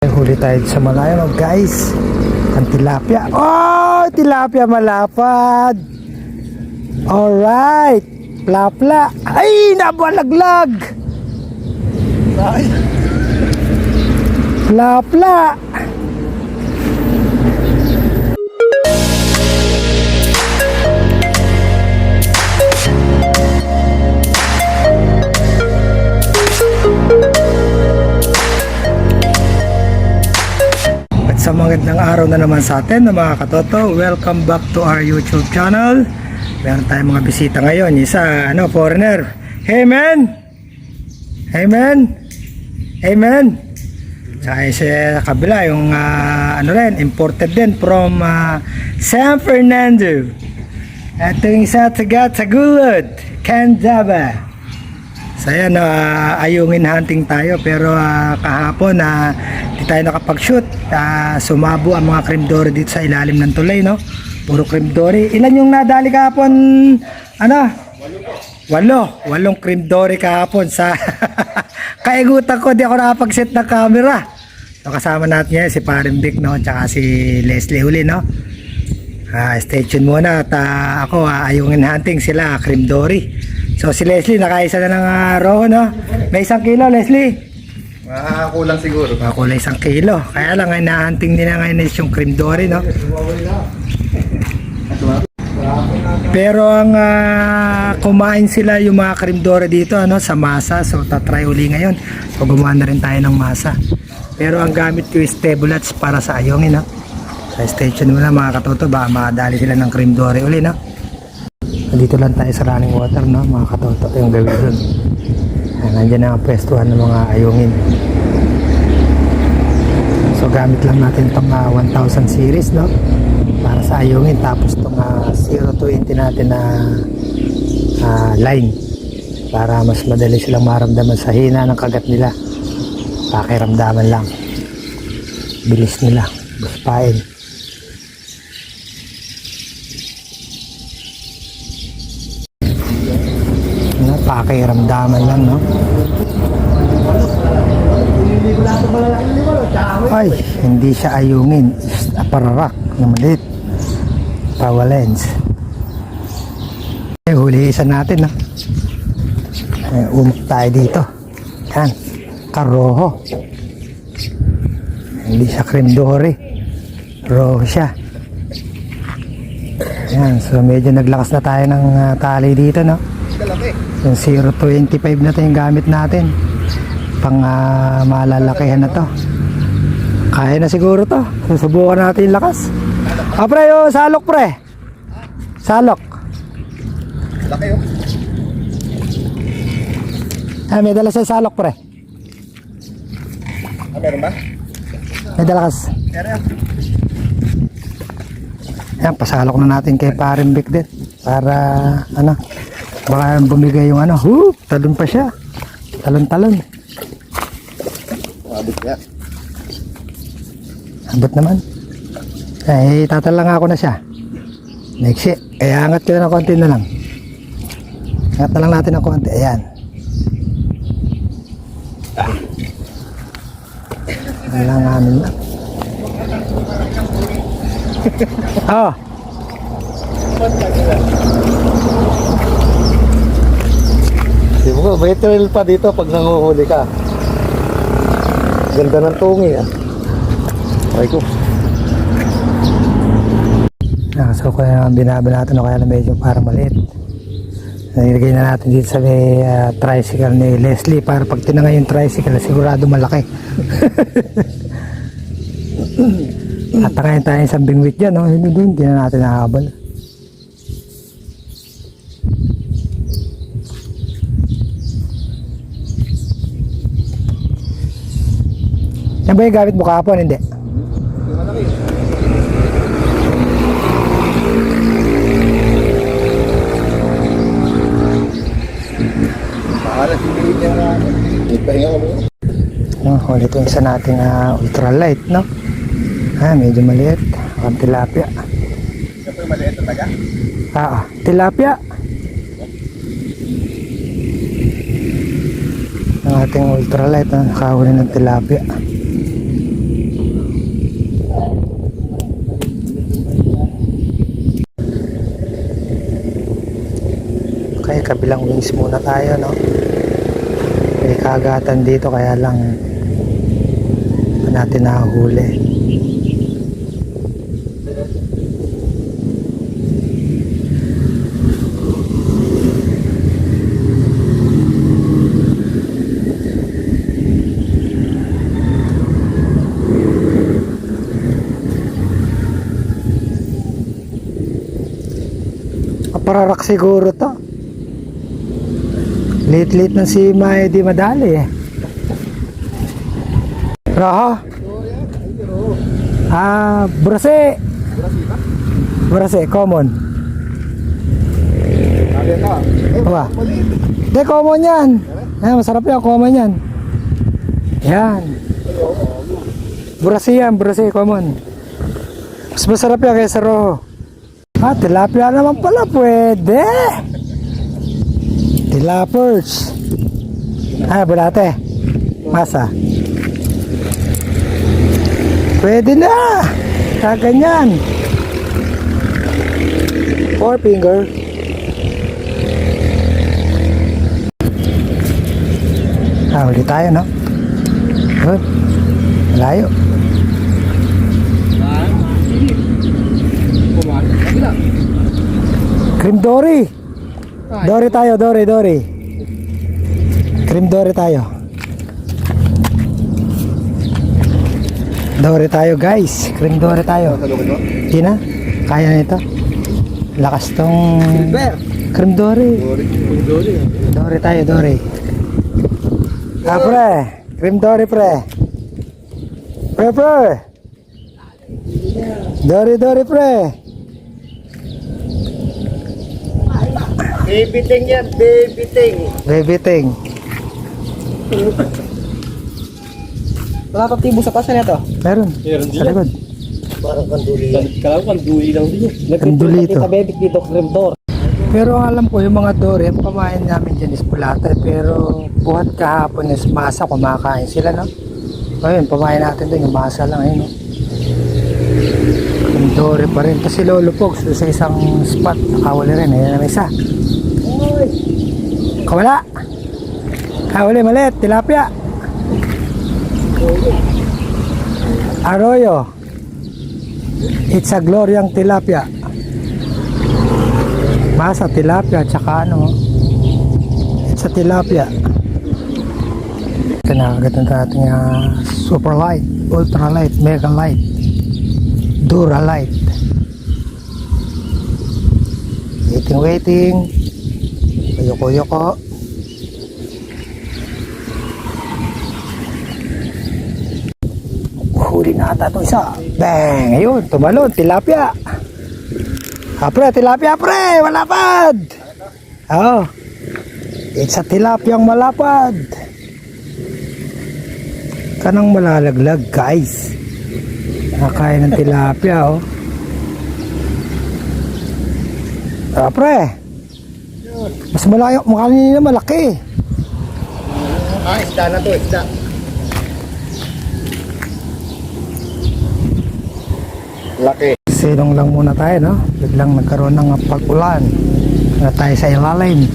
Huli tayo sa malayo guys. Ang tilapia. Oh, tilapia malapad. Alright. Plapla. Ay, nabalaglag. Plapla. At magandang araw na naman sa atin na mga katoto, welcome back to our YouTube channel. Meron tayong mga bisita ngayon. Isa, ano, foreigner. Hey man! Hey man! Hey man! Sa kabila, yung ah, ano rin, imported din from ah, San Fernando. Ito yung isa taga Tagulod, Candaba. So ayan, ah, ayungin hunting tayo pero ah, kahapon na di tayo nakapag-shoot. Ah, sumabo ang mga krimdori dito sa ilalim ng tulay, no? Puro krimdori. Ilan yung nadali kahapon? Ano? Walo. Walong krimdori kahapon sa kaigutan ko. Di ako nakapag-set ng camera. So kasama natin yan si Parin Vic, no? Tsaka si Leslie uli, no? Ah, stay tuned muna at ah, ako ah, ayungin hunting sila, krimdori. So si Leslie nakaisa na ng uh, roho no. May isang kilo Leslie. Makakakulang siguro. Makulay isang kilo. Kaya lang ay nahunting nila ngayon is yung cream dory no. Pero ang ah, kumain sila yung mga cream dory dito ano sa masa. So tatry uli ngayon. So gumawa na rin tayo ng masa. Pero ang gamit ko is tablets para sa ayongin no. So stay tuned muna mga katoto baka makadali sila ng cream dory uli no. Dito lang tayo sa running water, no, mga katoto, yung gawin doon. Ayan, Nandiyan na ang pwestuhan ng mga ayungin. So, gamit lang natin itong ah, 1000 series, no, para sa ayungin. Tapos itong ah, 020 natin na ah, line para mas madali silang maramdaman sa hina ng kagat nila. Pakiramdaman lang. Bilis nila. Buspain. Ano, pakiramdaman lang, no? Ay, hindi siya ayungin. Just a pararak na maliit. Power lens. Eh, huli isa natin, no? Eh, umok tayo dito. Yan. Karoho. Hindi siya cream dory. Roho siya. Yan, so medyo naglakas na tayo ng ah, tali dito, no? Yung 025 na to yung gamit natin. Pang uh, malalakihan na to. Kaya na siguro to. Susubukan natin yung lakas. Ah, pre, oh, salok pre. Salok. Laki oh. Ah, may dala sa salok pre. Ah, meron ba? May dala kas. Meron yan. Yan, pasalok na natin kay Parin Vic din. Para, ano, baka bumigay yung ano. Whoop, talon pa siya. Talon-talon. Mabot niya. Abot naman. Eh, tatalang ako na siya. Next Kaya angat ko na ng konti na lang. Angat na lang natin ng konti. Ayan. Alang amin lang. oh, Di mo may trail pa dito pag nanguhuli ka. Ganda ng tungi ah. Ay ko. nakaso ko na binabanatan o kaya na medyo para maliit. Nilagay na natin dito sa may ah, tricycle ni Leslie para pag tinangay yung tricycle sigurado malaki. At tangayin tayo sa bingwit dyan, no? Yun doon, hindi na natin nakahabol. Yan ba yung gamit mo kahapon? Hindi. Paala hindi niya nga. Ipahinga mo. No, ulit yung isa nating ah, ultralight, no? Ah, medyo maliit. Ang tilapia. Ito yung maliit na. Ah, ah, tilapia. Ang ating ultralight, no? nakahuli ng tilapia. May kabilang wings muna tayo, no? May kagatan dito, kaya lang natin nahuli. Kapararak siguro to. Late-late na si Maya di madali eh. Raha? Ah, brase. Brase, common. Aba. Hindi, common yan. Yan, masarap yan, common yan. Yan. Brase yan, brase, common. Mas masarap yan kaysa roho. Ah, tilapia naman pala, pwede. Tilapers. Ah, bulate. Masa. Pwede na. Kaganyan. Four finger. Ah, ulit tayo, no? Good. Malayo. Cream Dory. Dory tayo, Dory, Dory. Cream Dory tayo. Dory tayo, guys. Cream Dory tayo. Di na? Kaya na ito. Lakas tong... Cream Dory. Dory tayo, Dory. Ah, pre. Cream Dory, pre. Pre, pre. Dory, Dory, pre. Baby ting yan, baby ting. Baby thing. Wala pa tibo sa kasa nito. Meron. Meron Sa likod. Parang kanduli. Ko kanduli lang din. Kanduli ito. Kita bebek dito, kremdor. Pero ang alam ko, yung mga dore, pamain namin dyan is pulata. Pero buhat kahapon is masa, kumakain sila, no? Ayun, pamain natin doon, yung masa lang, ayun, no? Yung dore pa rin. Kasi lolo po, sa isang spot, nakawali rin. Na may isa. Kawala! Kawali, malit, tilapia! Arroyo. It's a gloriang tilapia. Masa tilapia tsaka ano It's a tilapia Ito na agad na ating uh, super light, ultra light, mega light Dura light Waiting waiting Yoko Huli na ata isa Bang! Ayun, tumalon, tilapia Ah, pre, tilapia pre, malapad. Oh. It's a tilapiyang malapad. Kanang malalaglag, guys. Nakakain ng tilapia, oh. Ah, pre. Mas malaki, mukha nila malaki. Ah, isda na to, isda. Laki. Silong lang muna tayo, no? Biglang nagkaroon ng pag-ulan. Na tayo sa ilalim.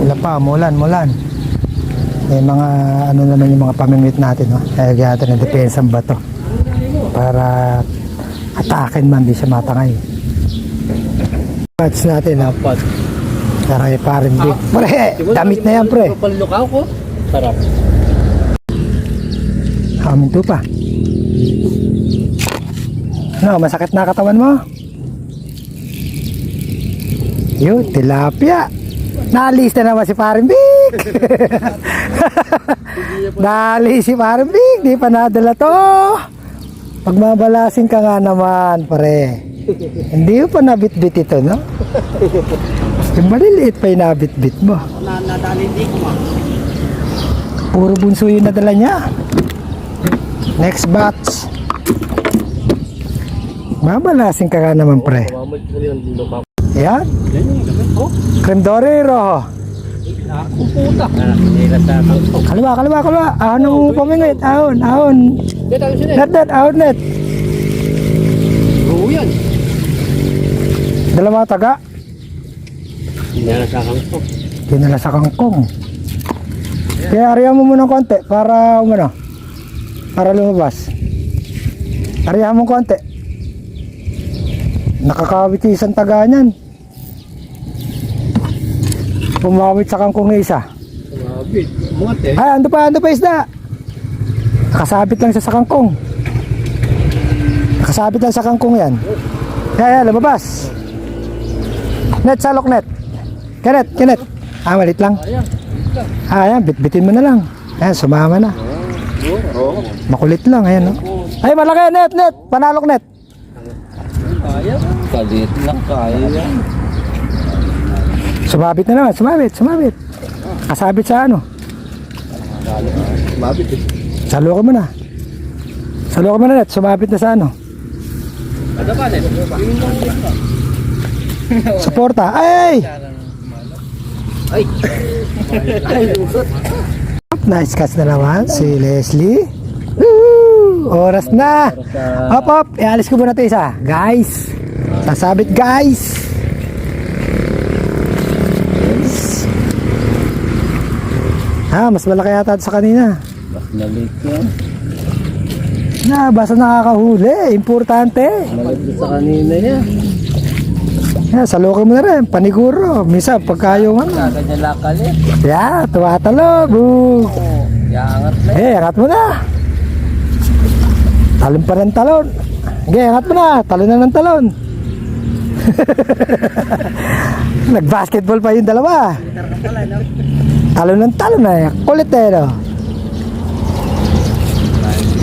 Wala pa, mulan, mulan. May mga, ano naman yung mga pamimit natin, no? Kaya natin ng depensang bato. Para atakin man, di siya matangay. Patch natin, no? Dapat. Para kay parin big. Pre, damit na yan, pre. Palukaw ko. Sarap. Amin to pa. Ano, masakit na katawan mo? Yun, tilapia. Naalis na naman si Paring Big. Naalis si Paring Big. Di pa nadala to. Pagmabalasin ka nga naman, pare. Hindi mo pa nabit-bit ito, no? Yung maliliit pa yung nabit-bit mo. Na, nadali ko ma. Puro bunso yung nadala niya. Next batch. Mabalasin ka nga naman, pre. Yan. Creme Dorero. Ako puta. Kaliwa, kaliwa, kaliwa. Ahon ng pamingit. Ahon, ahon. Net, net, ahon, net. Oo yan. Dalawa taga. Dinala sa kangkong. Dinala sa kangkong. Kaya ariyan mo muna konti para umano. Para lumabas. Ariyan mo konti. Nakakawit yung isang taga niyan. Pumawit sa kangkong ng isa. Sumabit. Buhat eh. Ay, ando pa, ando pa isda. Nakasabit lang siya sa kangkong. Nakasabit lang sa kangkong yan. Yan, yan, lumabas. Net, salok net. Kenneth, Kenneth. Ah, malit lang. Ah, yan, bitbitin mo na lang. Ayan, sumama na. Makulit lang, ayan, no? Ay, malaki, net, net. Panalok net. Kaya. Kalit lang kaya. Sumabit na naman, sumabit, sumabit. Kasabit sa ano? Mabit eh. Salukan mo na. Salukan mo na, net. Sumabit na sa ano? Ano pa din? Suporta. Ay! Ay. Nice catch na naman si Leslie. Woo! Oras na. Hop, hop. Ialis ko muna ito isa. Guys. Sasabit, guys. Ah, mas malaki yata sa kanina. Mas yan. Na, basta nakakahuli. Importante. Malit sa kanina yan. Yeah, salukin mo na rin. Paniguro. Misa, pagka yung ano. Kaganyan lakalit. Yeah, tumatalog. Oo. Yangat na Eh, angat mo na. Talon pa ng talon. Okay, angat mo na. Talon na ng talon. Nag-basketball pa yung dalawa. Talon ng talon na. Kulit eh, no?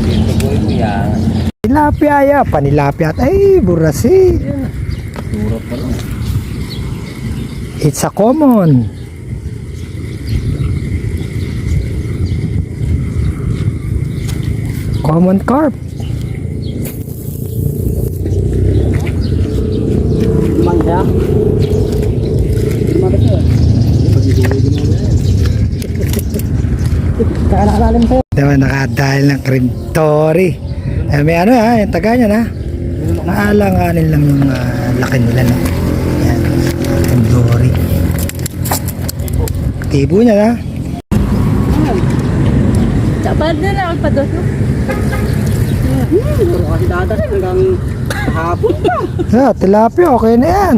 Dito boy mo yan. Tilapia, ya. Panilapia. Ay, burasi. Tura pa lang. It's a common. Common carp. Manda. Diba, nakadahil ng krintori. Eh, may ano ha, yung taga niya na. Naalanganin lang yung ah, laki nila no. Yan, krintori. Tibo niya na. Dapat na lang pa doon. Puro kasi dadat hanggang hapon pa. So, tilapia, okay na yan.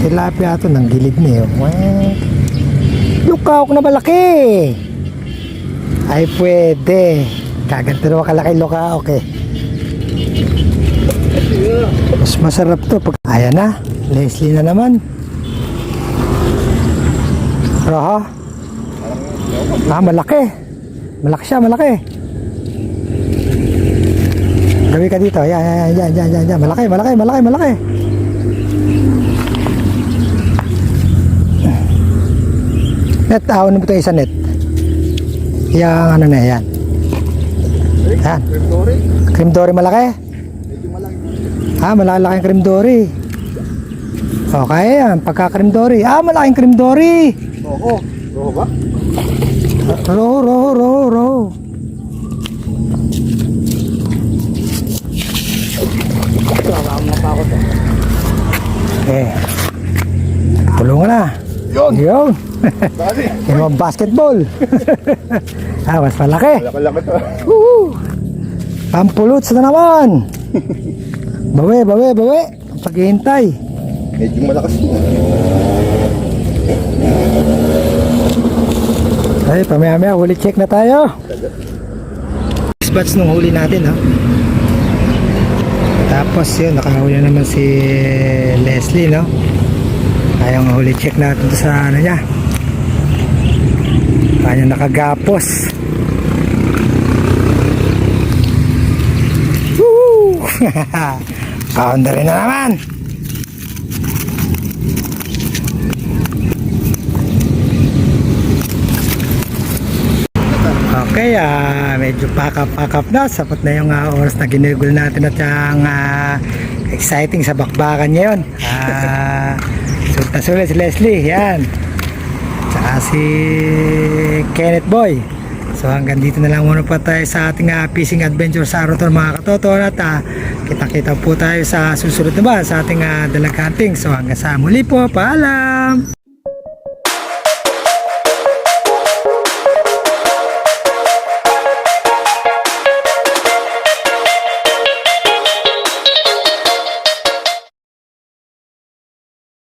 Tilapia ito, ng gilid niya. Weh. Lukawak na malaki. Ay, pwede. Kaganto naman kalaki lukawak eh. Mas masarap to. Pag... Ayan na. Leslie na naman. Raha. Ah, malaki. Malaki siya, malaki. Gawi ka dito. Yan, yan, yan, yan, yan. Malaki, malaki, malaki, malaki. Net, ahon mo ito isa net. Yang ano na yan. Yan. Cream dory malaki. Ah, malaki ang cream dory. Okay yan, pagka cream dory. Ah, malaking cream dory. Oo. Oo ba? Row, row, row, row. Eh. Tulungan na. Yun. Yun. Mga basketball. ah, mas malaki. Laki-laki to. Woo! Pampuluts na naman. bawi, bawi, bawi. Paghihintay. Medyo malakas to. Ay, pamaya-maya, huli check na tayo. Spots nung huli natin, ha? Tapos yun, nakahuli na naman si Leslie, no? Ayaw nga huli check natin sa ano niya. Kanya nakagapos. Woo! Boundary na naman. Okay, ah medyo pakap-pakap na. Sapat na yung ah, oras na ginugol natin at yung ah, exciting sa bakbakan ngayon. Ah, sulit na sulit si Leslie, yan. Tsaka si Kenneth Boy. So hanggang dito na lang muna pa tayo sa ating ah, fishing adventure sa to mga katoto at ah, kita-kita po tayo sa susunod na ba sa ating uh, dalaganting. So hanggang sa muli po, paalam!